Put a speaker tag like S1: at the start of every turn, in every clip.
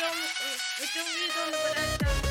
S1: 终于我终于中了。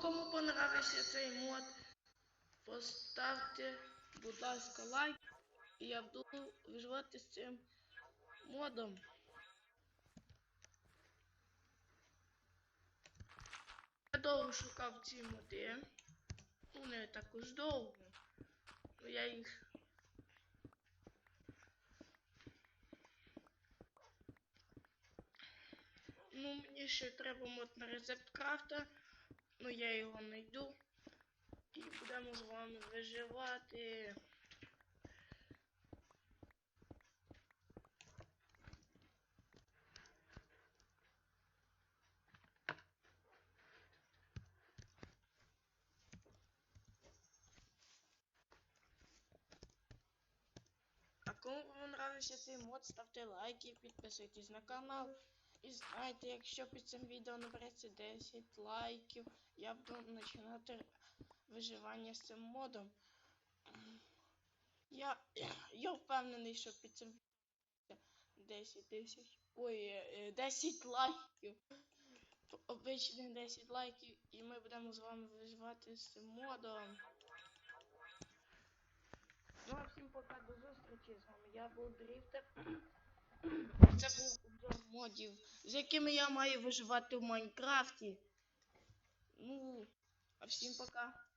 S1: Кому понравився цей мод, поставте, будь ласка, лайк. І я буду виживати з цим модом. Я довго шукав ці моди. Ну, не також довго. Ну, я їх. Ну, мені ще треба мод на рецепт крафта. Ну, я його знайду. І будемо з вами виживати. А кому понравився цей мод, ставте лайки, підписуйтесь на канал. І знаєте, якщо під цим відео набереться 10 лайків, я буду починати виживання з цим модом. Я, я впевнений, що під цим відео 10 тисяч. Ой, е, е, 10 лайків. Обичних 10 лайків, і ми будемо з вами виживати з цим модом. Ну а всім пока до зустрічі з вами. Я був Дріфтер. Це був обзор модів, з якими я маю виживати в Майнкрафті. Ну, а всім пока.